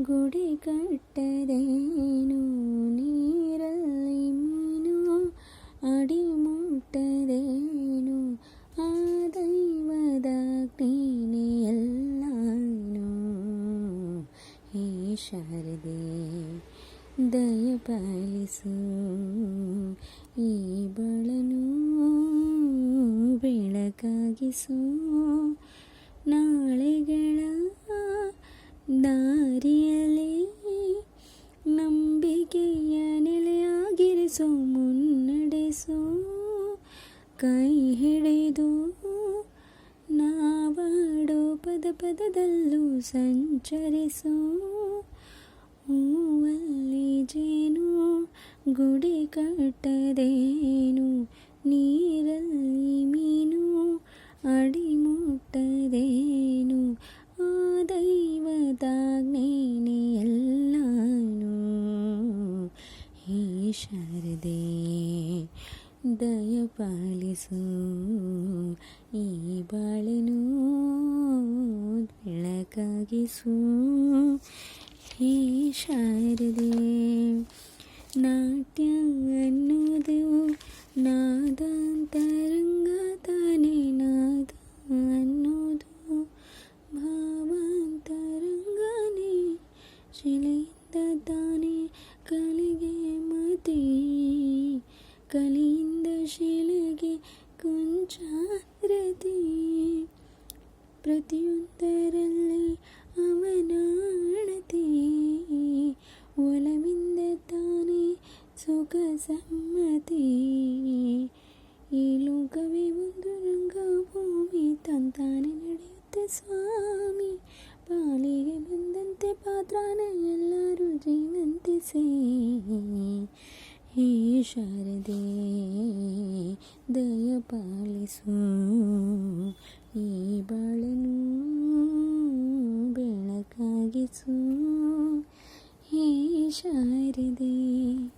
ಗುಡಿ ಕಟ್ಟದೇನು? ನೀರಲ್ಲಿ ಮೀನು ಅಡಿ ಮುಟ್ಟದೇನು? ಆ ದೈವದ ನೀನೆ ಎಲ್ಲಾನು ಹೇ ಶಾರದೆ, ದಯ ಪಾಲಿಸು. ಈ ಬಳನು ಬೆಳಕಾಗಿಸು. ನಾಳೆಗಳ ದಾರಿಯಲ್ಲಿ ನಂಬಿಕೆಯ ನೆಲೆಯಾಗಿರಿಸು ಮುನ್ನಡೆಸೋ, ಕೈ ಹಿಡಿದು ನಾವಾಡೋ ಪದ ಪದದಲ್ಲೂ ಸಂಚರಿಸೋ. ಹೂವಲ್ಲಿ ಜೇನು ಗುಡಿ ಕಟ್ಟದೇನು, ನೀರಲ್ಲಿ ಶಾರದೆ ದಯಪಾಲಿಸು ಈ ಬಾಳೆನು ಬೆಳಕಾಗಿಸು ಹೇ ಶಾರದೆ, ನಾಟ್ಯ ಅನ್ನೋದು ನಾದ ತರಂಗ ತಾನೇ. ನಾದ ಅನ್ನೋದು ಭಾವಾಂತರಂಗನೇ. ಶಿಲೆಯಿಂದ ಕಲೆಯಿಂದ ಶಿಲೆಗೆ ಕುಂಚಾರತಿ ಪ್ರತಿಯೊಂದರಲ್ಲಿ ಅವನಾಣತಿ ಒಲವಿಂದ ತಾನೇ ಸುಖ ಸಮ್ಮತಿ ಈ ಲೋಕವೇ ಒಂದು ರಂಗಭೂಮಿ ತಂತಾನೆ ನಡೆಯುತ್ತೆ ಸ್ವಾಮಿ ಪಾಲಿಗೆ ಬಂದಂತೆ ಪಾತ್ರನ ಎಲ್ಲರೂ ಜೀವಂತಿಸಿ ಹೇ ಶಾರದೆ ದಯಪಾಲಿಸು ಈ ಬಾಳನು ಬೆಳಕಾಗಿಸು. ಹೇ ಶಾರದೆ